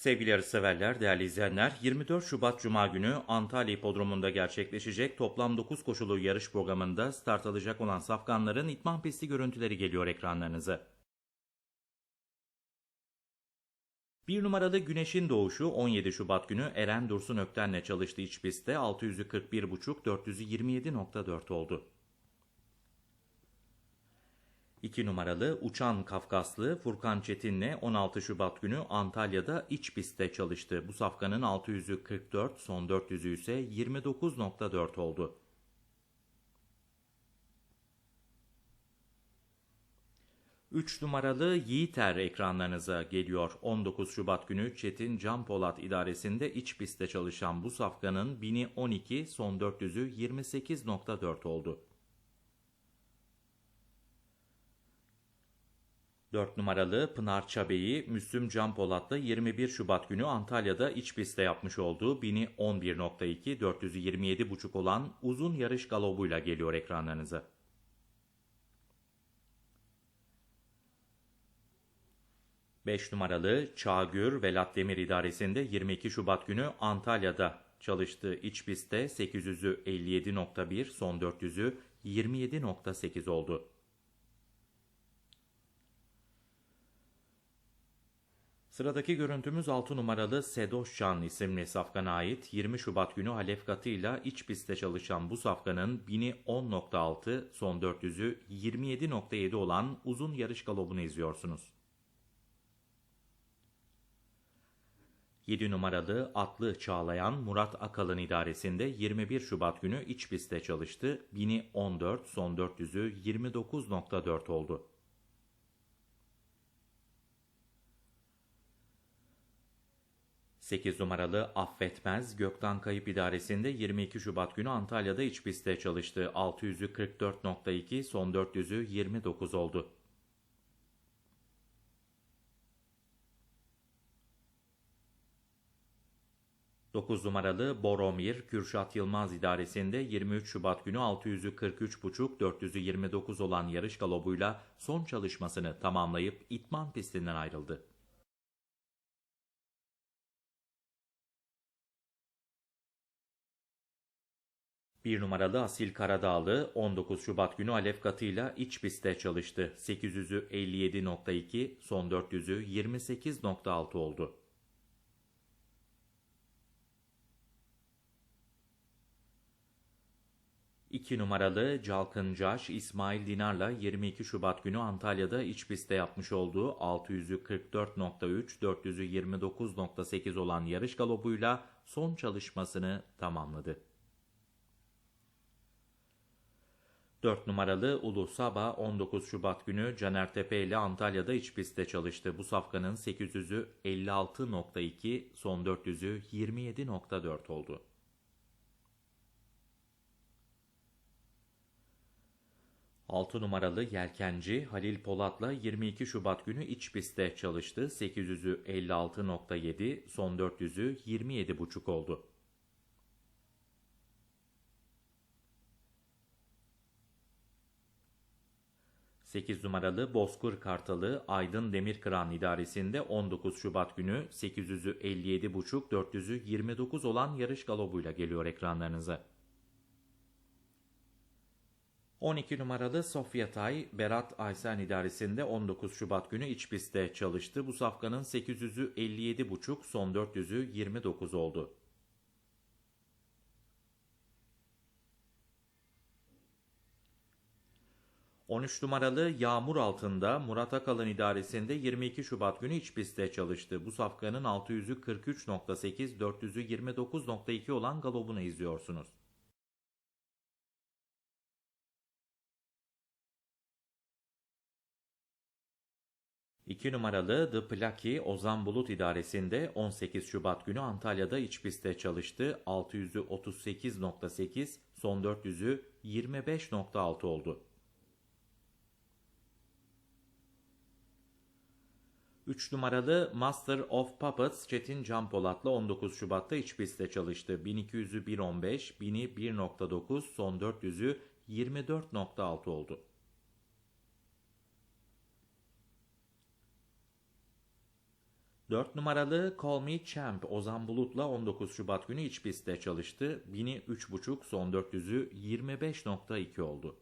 Sevgili yarışseverler, değerli izleyenler, 24 Şubat Cuma günü Antalya Hipodromu'nda gerçekleşecek toplam 9 koşulu yarış programında start alacak olan safkanların itman pisti görüntüleri geliyor ekranlarınıza. Bir numaralı Güneşin Doğuşu 17 Şubat günü Eren Dursun Ökten'le çalıştığı iç pistte 641.5 427.4 oldu. 2 numaralı Uçan Kafkaslı Furkan Çetin'le 16 Şubat günü Antalya'da iç pistte çalıştı. Bu safkanın 600'ü 44, son 400'ü ise 29.4 oldu. Üç numaralı Yiğiter ekranlarınıza geliyor. 19 Şubat günü Çetin Can Polat idaresinde iç pistte çalışan bu safkanın 1000'i 12, son 400'ü 28.4 oldu. 4 numaralı Pınar Çabeyi Müslüm Can Polat'la 21 Şubat günü Antalya'da iç pistte yapmış olduğu 1000'i 11.2, 427.5 olan uzun yarış galobuyla geliyor ekranlarınıza. Beş numaralı Çağgür Velat Demir idaresinde 22 Şubat günü Antalya'da çalıştığı iç pistte 800'ü 57.1, son 400'ü 27.8 oldu. Sıradaki görüntümüz 6 numaralı Sedoş Can isimli safkana ait 20 Şubat günü Halef katıyla iç pistte çalışan bu safkanın 1000'i 10.6, son 400'ü 27.7 olan uzun yarış galobunu izliyorsunuz. 7 numaralı atlı Çağlayan Murat Akalın idaresinde 21 Şubat günü iç pistte çalıştı. 1000'i 14, son 400'ü 29.4 oldu. 8 numaralı Affetmez Gökten Kayıp İdaresi'nde 22 Şubat günü Antalya'da iç pistte çalıştı. 600'ü 44.2, son 400'ü 29 oldu. Dokuz numaralı Boromir Kürşat Yılmaz idaresinde 23 Şubat günü 600'ü 43.5, 400'ü 29 olan yarış galobuyla son çalışmasını tamamlayıp itman pistinden ayrıldı. Bir numaralı Asil Karadağlı 19 Şubat günü Alef katıyla iç pistte çalıştı. 800'ü 57.2, son 400'ü 28.6 oldu. İki numaralı Calkıncaş İsmail Dinar'la 22 Şubat günü Antalya'da iç pistte yapmış olduğu 600'ü 44.3, 400'ü 29.8 olan yarış galobuyla son çalışmasını tamamladı. 4 numaralı Ulu Saba 19 Şubat günü Caner Tepe ile Antalya'da iç pistte çalıştı. Bu safkanın 800'ü 56.2, son 400'ü 27.4 oldu. Altı numaralı Yelkenci Halil Polat'la 22 Şubat günü iç pistte çalıştı. 800'ü 56.7, son 400'ü 27.5 oldu. 8 numaralı Bozkır Kartalı Aydın Demirkıran idaresinde 19 Şubat günü 800'ü 57.5 400'ü 29 olan yarış galobuyla geliyor ekranlarınıza. 12 numaralı Sofya Tay, Berat Aysen idaresinde 19 Şubat günü iç pistte çalıştı. Bu safkanın 800'ü 57.5, son 400'ü 29 oldu. 13 numaralı Yağmur altında Murat Akalın idaresinde 22 Şubat günü iç pistte çalıştı. Bu safkanın 600'ü 43.8, 400'ü 29.2 olan galobunu izliyorsunuz. İki numaralı The Plaki Ozan Bulut idaresinde 18 Şubat günü Antalya'da iç pistte çalıştı. 600'ü 38.8, son 400'ü 25.6 oldu. 3 numaralı Master of Puppets Çetin Can Polat'la 19 Şubat'ta iç pistte çalıştı. 1200'ü 1.15, 1000'i 1.9, son 400'ü 24.6 oldu. 4 numaralı Call Me Champ Ozan Bulut'la 19 Şubat günü iç pistte çalıştı. 1000'i 3.5 son 400'ü 25.2 oldu.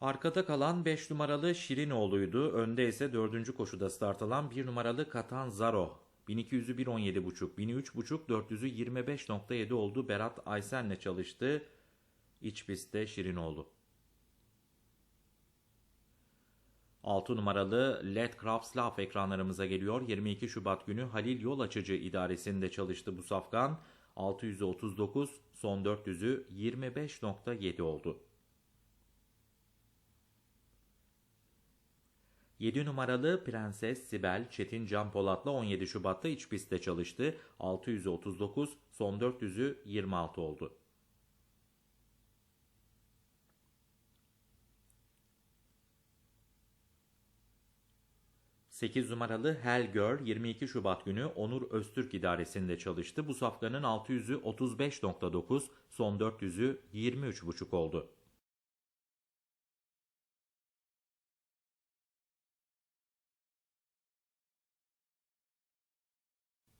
Arkada kalan 5 numaralı Şirinoğlu'ydu. Önde ise 4. koşuda start alan 1 numaralı Katan Zaro. 1200'ü 1.17.5, 1000'i 3.5, 400'ü 25.7 oldu. Berat Aysen'le çalıştı. İç pistte Şirinoğlu. 6 numaralı Let Crafts Love ekranlarımıza geliyor. 22 Şubat günü Halil Yol Açıcı idaresinde çalıştı bu safkan. 639, son 400'ü 25.7 oldu. 7 numaralı Prenses Sibel Çetin Can Polat'la 17 Şubat'ta iç pistte çalıştı. 639, son 400'ü 26 oldu. 8 numaralı Hell Girl 22 Şubat günü Onur Öztürk idaresinde çalıştı. Bu safkanın 600'ü 35.9, son 400'ü 23.5 oldu.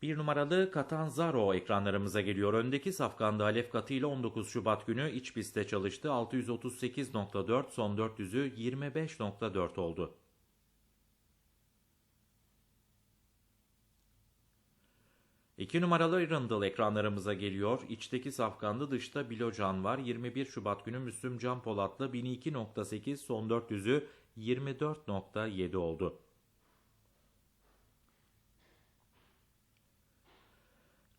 Bir numaralı Catanzaro ekranlarımıza geliyor. Öndeki safkanda Alef Katı ile 19 Şubat günü iç pistte çalıştı. 638.4 son 400'ü 25.4 oldu. 2 numaralı Irındıl ekranlarımıza geliyor. İçteki safkanda dışta Bilocan var. 21 Şubat günü Müslüm Can Polat'la 1002.8 son 400'ü 24.7 oldu.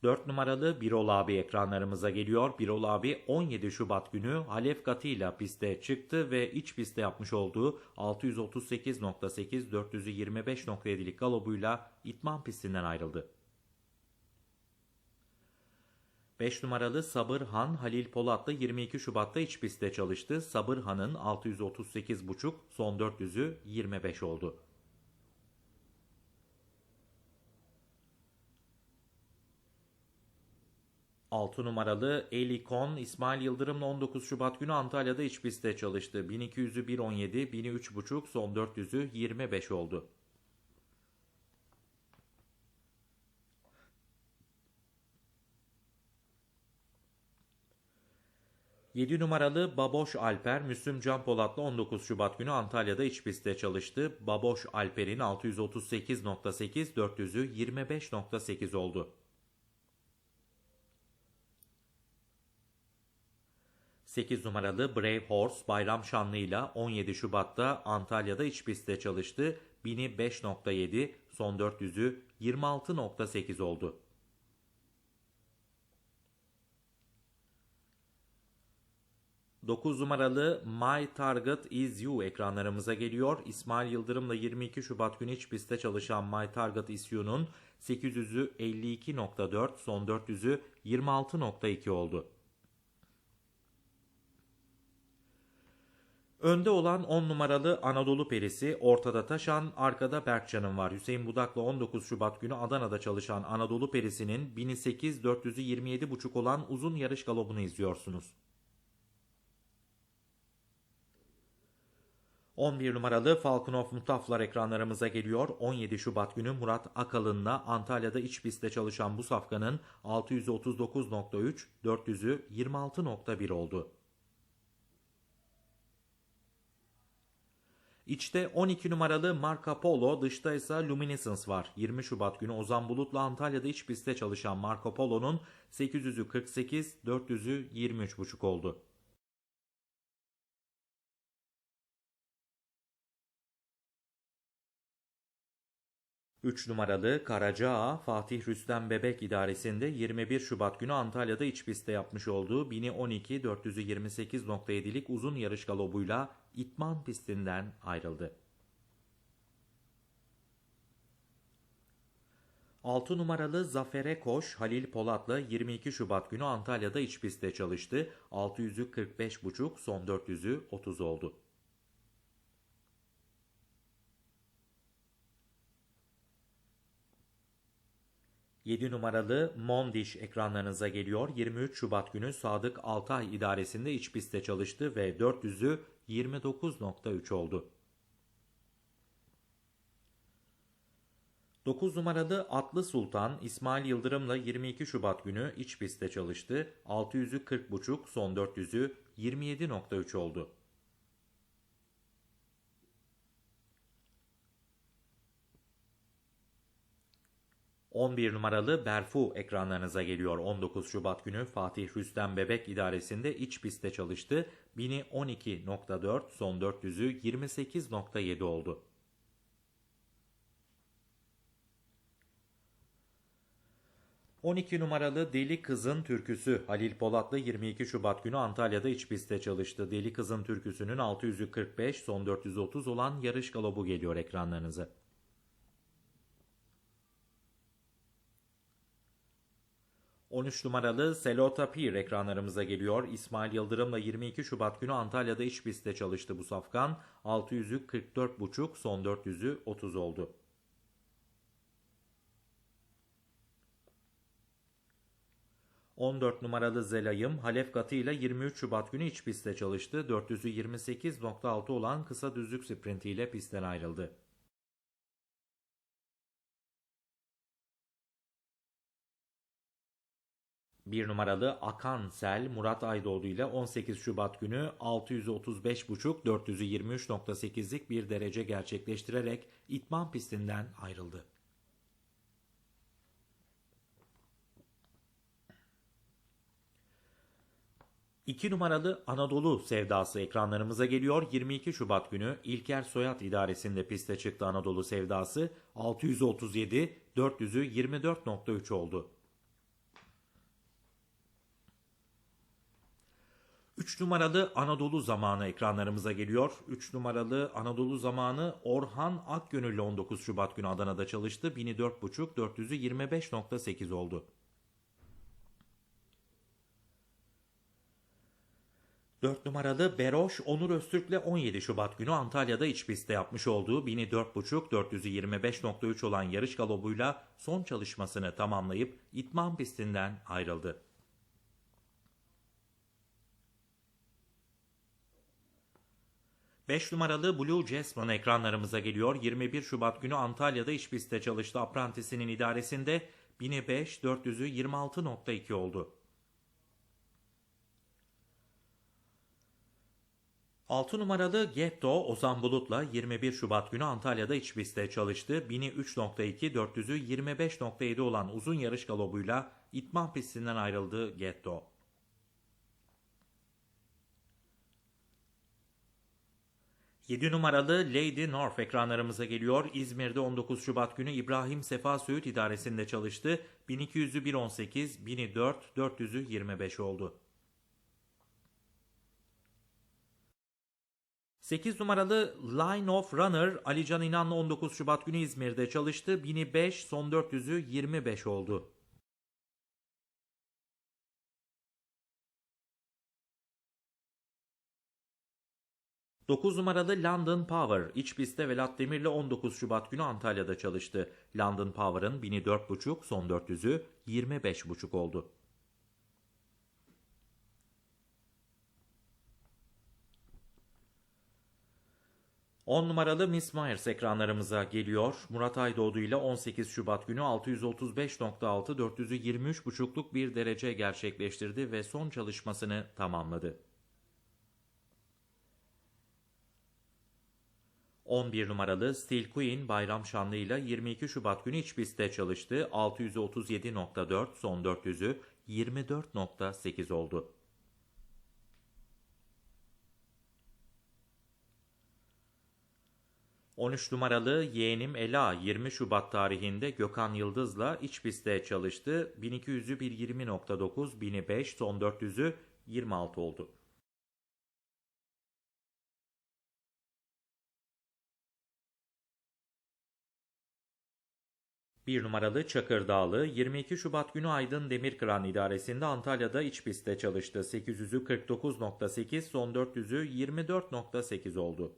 4 numaralı Birol abi ekranlarımıza geliyor. Birol abi 17 Şubat günü Halef katıyla piste çıktı ve iç pistte yapmış olduğu 638.8 425.7'lik galobuyla itman pistinden ayrıldı. 5 numaralı Sabırhan Halil Polat'la 22 Şubat'ta iç pistte çalıştı. Sabırhan'ın 638.5 son 400'ü 25 oldu. Altı numaralı Elikon İsmail Yıldırım'la 19 Şubat günü Antalya'da iç pistte çalıştı. 1200'ü 1.17, 1000'i 3.5, son 400'ü 25 oldu. 7 numaralı Baboş Alper Müslüm Can Polat'la 19 Şubat günü Antalya'da iç pistte çalıştı. Baboş Alper'in 638.8 400'ü 25.8 oldu. 8 numaralı Brave Horse Bayram Şanlı ile 17 Şubat'ta Antalya'da iç pistte çalıştı. 1000'i 5.7, son 400'ü 26.8 oldu. 9 numaralı My Target Is You ekranlarımıza geliyor. İsmail Yıldırım'la 22 Şubat günü iç pistte çalışan My Target Is You'nun 800'ü 52.4, son 400'ü 26.2 oldu. Önde olan 10 numaralı Anadolu Perisi, ortada Taşan, arkada Berkcan'ın var. Hüseyin Budak'la 19 Şubat günü Adana'da çalışan Anadolu Perisi'nin 1008 400'ü 27.5 olan uzun yarış galobunu izliyorsunuz. 11 numaralı Falcon of Mutaflar ekranlarımıza geliyor. 17 Şubat günü Murat Akalın'la Antalya'da iç pistte çalışan bu safkanın 639.3, 400'ü 26.1 oldu. İçte 12 numaralı Marco Polo, dışta ise Luminescence var. 20 Şubat günü Ozan Bulut'la Antalya'da iç pistte çalışan Marco Polo'nun 800'ü 48, 400'ü 23.5 oldu. 3 numaralı Karacaağ Fatih Rüstem Bebek idaresinde 21 Şubat günü Antalya'da iç pistte yapmış olduğu 1000'i 12 428.7'lik uzun yarış galobuyla itman pistinden ayrıldı. 6 numaralı Zafer'e Koş Halil Polat'la 22 Şubat günü Antalya'da iç pistte çalıştı. 600'ü 45.5 son 400'ü 30 oldu. 7 numaralı Mondiş ekranlarınıza geliyor. 23 Şubat günü Sadık Altay idaresinde iç pistte çalıştı ve 400'ü 29.3 oldu. 9 numaralı Atlı Sultan İsmail Yıldırım'la 22 Şubat günü iç pistte çalıştı. 600'ü 40.5, son 400'ü 27.3 oldu. ...11 numaralı Berfu ekranlarınıza geliyor. 19 Şubat günü Fatih Rüstem Bebek idaresinde iç pistte çalıştı. 1000'i 12.4, son 400'ü 28.7 oldu. 12 numaralı Deli Kızın Türküsü Halil Polatlı 22 Şubat günü Antalya'da iç pistte çalıştı. Deli Kızın Türküsü'nün 645 son 430 olan yarış galobu geliyor ekranlarınıza. ...13 numaralı Selota Pir ekranlarımıza geliyor. İsmail Yıldırım'la 22 Şubat günü Antalya'da iç pistte çalıştı bu safkan. 600'ü 44,5 son 400'ü 30 oldu. 14 numaralı Zelayım Halef katıyla 23 Şubat günü iç pistte çalıştı. 400'ü 28.6 olan kısa düzlük sprintiyle pistten ayrıldı. Bir numaralı Akan Sel Murat Aydoğdu ile 18 Şubat günü 635.5 423.8'lik bir derece gerçekleştirerek itman pistinden ayrıldı. 2 numaralı Anadolu Sevdası ekranlarımıza geliyor. 22 Şubat günü İlker Soyat idaresinde piste çıktı Anadolu Sevdası. 637, 400'ü 24.3 oldu. 3 numaralı Anadolu Zamanı ekranlarımıza geliyor. 3 numaralı Anadolu Zamanı Orhan Akgönüllü 19 Şubat günü Adana'da çalıştı. 1004.5, 400'ü 25.8 oldu. 4 numaralı Beroş Onur Öztürk'le 17 Şubat günü Antalya'da iç pistte yapmış olduğu 1000'i 4.5 425.3 olan yarış galobuyla son çalışmasını tamamlayıp itman pistinden ayrıldı. 5 numaralı Blue Jasmine ekranlarımıza geliyor. 21 Şubat günü Antalya'da iş piste çalıştı. Aprantisinin idaresinde 1005 400'ü 26.2 oldu. 6 numaralı Gepto Ozan Bulut'la 21 Şubat günü Antalya'da iç pistte çalıştı. 1003.2 400'ü 25.7 olan uzun yarış galobuyla itman pistinden ayrıldı Gepto. 7 numaralı Lady North ekranlarımıza geliyor. İzmir'de 19 Şubat günü İbrahim Sefa Söğüt idaresinde çalıştı. 1200'ü 118, 1000'i 4, 400'ü 25 oldu. 8 numaralı Line of Runner Alican İnan'la 19 Şubat günü İzmir'de çalıştı. 1005 son 400'ü 25 oldu. Dokuz numaralı London Power iç pistte Velat Demir'le 19 Şubat günü Antalya'da çalıştı. London Power'ın 1000'i 4.5 son 400'ü 25.5 oldu. 10 numaralı Miss Myers ekranlarımıza geliyor. Murat Aydoğdu ile 18 Şubat günü 635.6 423.5'luk bir derece gerçekleştirdi ve son çalışmasını tamamladı. 11 numaralı Steel Queen Bayram Şanlı ile 22 Şubat günü iç pistte çalıştı. 637.4 son 400'ü 24.8 oldu. 13 numaralı yeğenim Ela 20 Şubat tarihinde Gökhan Yıldız'la iç pistte çalıştı. 1200'ü 1.20.9, 1005 son 400'ü 26 oldu. Bir numaralı Çakır Dağlı 22 Şubat günü Aydın Demirkıran idaresinde Antalya'da iç pistte çalıştı. 800'ü 49.8 son 400'ü 24.8 oldu.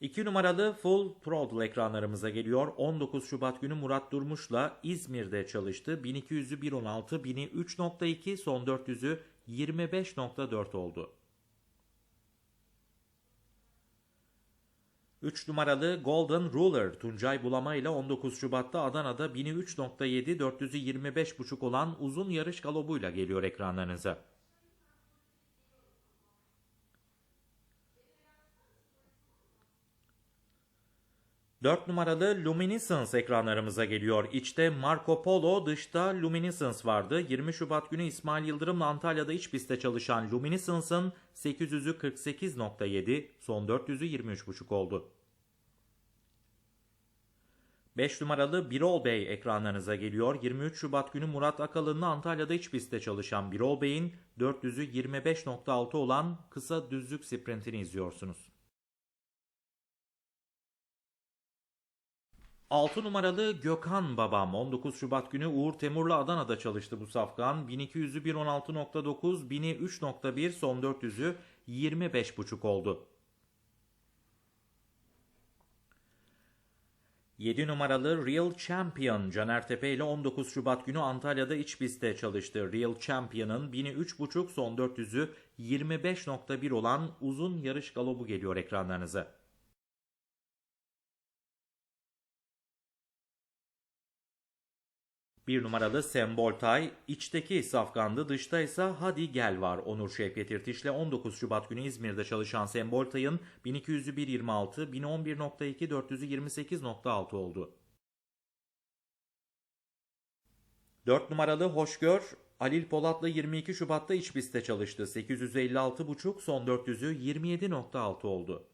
2 numaralı Full Throttle ekranlarımıza geliyor. 19 Şubat günü Murat Durmuş'la İzmir'de çalıştı. 1200'ü 1.16, 1000'i 3.2, son 400'ü 25.4 oldu. 3 numaralı Golden Ruler Tuncay Bulama ile 19 Şubat'ta Adana'da 1000'i 3.7, 400'ü 25.5 olan uzun yarış galobuyla geliyor ekranlarınıza. 4 numaralı Luminescence ekranlarımıza geliyor. İçte Marco Polo, dışta Luminescence vardı. 20 Şubat günü İsmail Yıldırım'la Antalya'da iç pistte çalışan Luminescence'ın 800'ü 48.7, son 400'ü 23.5 oldu. 5 numaralı Birol Bey ekranlarınıza geliyor. 23 Şubat günü Murat Akalı'nın Antalya'da iç pistte çalışan Birol Bey'in 400'ü 25.6 olan kısa düzlük sprintini izliyorsunuz. 6 numaralı Gökhan babam 19 Şubat günü Uğur Temur'la Adana'da çalıştı bu safkan. 1200'ü 1.16.9, 1000'i 3.1, son 400'ü 25.5 oldu. 7 numaralı Real Champion Caner Tepe ile 19 Şubat günü Antalya'da iç pistte çalıştı. Real Champion'ın 1000'i 3.5 son 400'ü 25.1 olan uzun yarış galobu geliyor ekranlarınıza. 1 numaralı Sembol Tay, içteki safkandı, dışta ise Hadi Gel var. Onur Şevket İrtiş'le 19 Şubat günü İzmir'de çalışan Sembol Tay'ın 1200'ü 1.26, 1011.2, 400'ü 28.6 oldu. 4 numaralı Hoşgör, Alil Polat'la 22 Şubat'ta iç pistte çalıştı. 856.5, son 400'ü 27.6 oldu.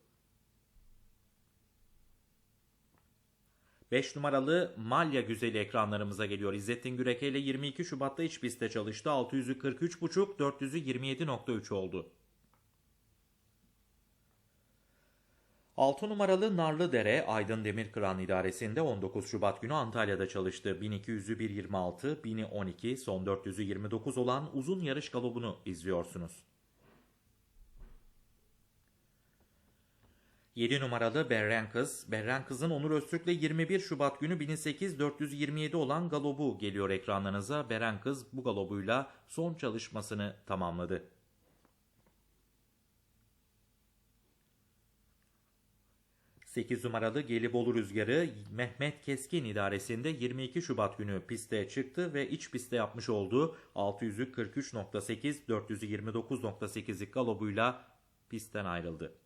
5 numaralı Malya Güzeli ekranlarımıza geliyor. İzzettin Güreke ile 22 Şubat'ta iç pistte çalıştı. 600'ü 43.5, 400'ü 27.3 oldu. 6 numaralı Narlıdere Aydın Demirkıran idaresinde 19 Şubat günü Antalya'da çalıştı. 1200'ü 1.26, 1000'i 12, son 400'ü 29 olan uzun yarış galobunu izliyorsunuz. 7 numaralı Berren Kız. Berren Kız'ın Onur Öztürk'le 21 Şubat günü 1008-427 olan galobu geliyor ekranlarınıza. Beren Kız bu galobuyla son çalışmasını tamamladı. Sekiz numaralı Gelibolu Rüzgarı Mehmet Keskin idaresinde 22 Şubat günü piste çıktı ve iç piste yapmış olduğu 600'ü 43.8, 400'ü 29.8'lik galobuyla pistten ayrıldı.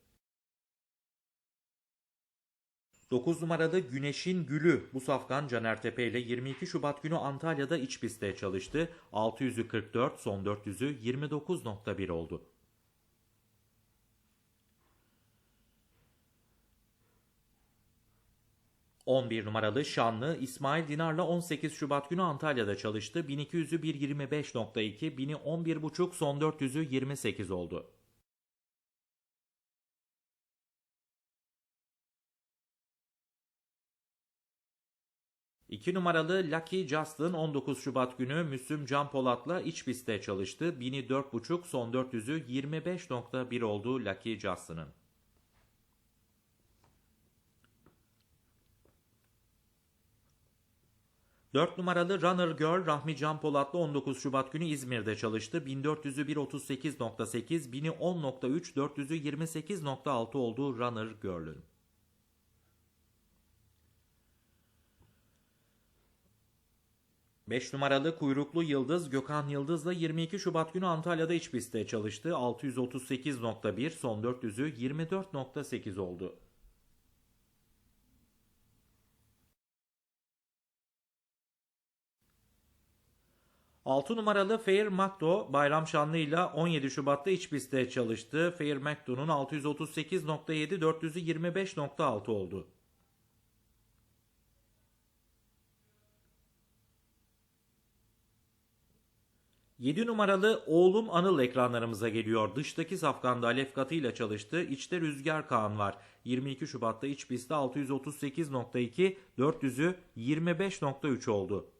9 numaralı Güneşin Gülü bu safkan Caner Tepe ile 22 Şubat günü Antalya'da iç pistte çalıştı. 600'ü 44, son 400'ü 29.1 oldu. ...11 numaralı Şanlı İsmail Dinar'la 18 Şubat günü Antalya'da çalıştı. 1200'ü 1.25.2, 1000'i 11.5, son 400'ü 28 oldu. 2 numaralı Lucky Justin 19 Şubat günü Müslüm Can Polat'la iç pistte çalıştı. 1000'i 4.5 son 400'ü 25.1 oldu Lucky Justin'ın. Dört numaralı Runner Girl Rahmi Can Polat'la 19 Şubat günü İzmir'de çalıştı. 1400'ü 1.38.8, 1000'i 10.3, 400'ü 28.6 oldu Runner Girl'ün. 5 numaralı kuyruklu Yıldız Gökhan Yıldız'la 22 Şubat günü Antalya'da iç pistte çalıştı. 638.1 son 400'ü 24.8 oldu. Altı numaralı Fair Macdo Bayram Şanlı ile 17 Şubat'ta iç pistte çalıştı. Fair Macdo'nun 638.7 400'ü 25.6 oldu. 7 numaralı oğlum Anıl ekranlarımıza geliyor. Dıştaki safkanda Alef katıyla çalıştı. İçte Rüzgar Kaan var. 22 Şubat'ta iç pistte 638.2, 400'ü 25.3 oldu.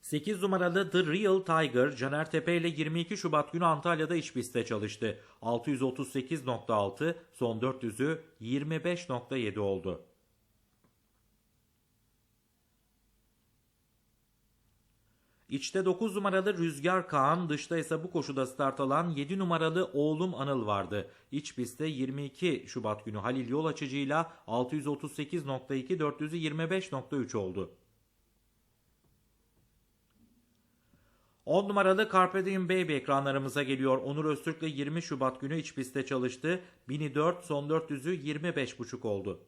8 numaralı The Real Tiger, Caner Tepe ile 22 Şubat günü Antalya'da iç pistte çalıştı. 638.6, son 400'ü 25.7 oldu. İçte 9 numaralı Rüzgar Kaan, dışta ise bu koşuda start alan 7 numaralı Oğlum Anıl vardı. İç pistte 22 Şubat günü Halil Yol açıcıyla 638.2, 400'ü 25.3 oldu. 10 numaralı Carpe Diem Baby ekranlarımıza geliyor. Onur Öztürk'le 20 Şubat günü iç pistte çalıştı. 1004 son 400'ü 25.5 oldu.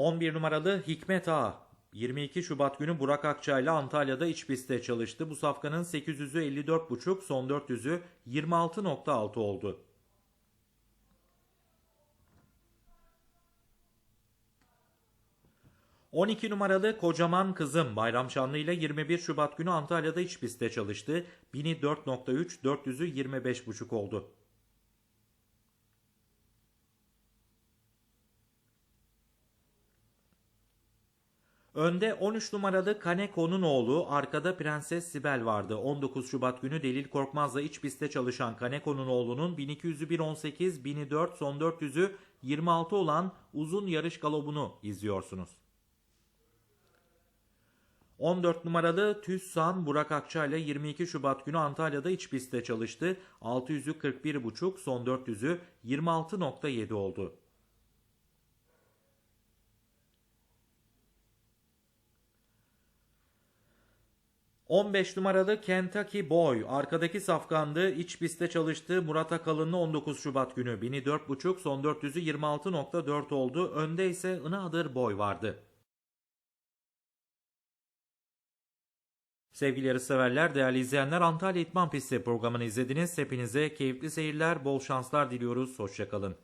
11 numaralı Hikmet Ağa 22 Şubat günü Burak Akça ile Antalya'da iç pistte çalıştı. Bu safkanın 800'ü 54.5 son 400'ü 26.6 oldu. ...12 numaralı Kocaman Kızım Bayram Şanlı ile 21 Şubat günü Antalya'da iç pistte çalıştı. 1000'i 4.3, 400'ü 25.5 oldu. Önde 13 numaralı Kaneko'nun oğlu, arkada Prenses Sibel vardı. 19 Şubat günü Delil Korkmaz'la iç pistte çalışan Kaneko'nun oğlunun 1200'ü 1.18, 1004, son 400'ü 26 olan uzun yarış galobunu izliyorsunuz. 14 numaralı Tüssan Burak Akça ile 22 Şubat günü Antalya'da iç pistte çalıştı. 600'ü 41.5, son 400'ü 26.7 oldu. 15 numaralı Kentucky Boy arkadaki safkandı. iç pistte çalıştı. Murat Akalın'la 19 Şubat günü. 1000'i 4.5 son 400'ü 26.4 oldu. Önde ise Another Boy vardı. Sevgili yarışseverler, değerli izleyenler Antalya İtman Pisti programını izlediniz. Hepinize keyifli seyirler, bol şanslar diliyoruz. Hoşçakalın.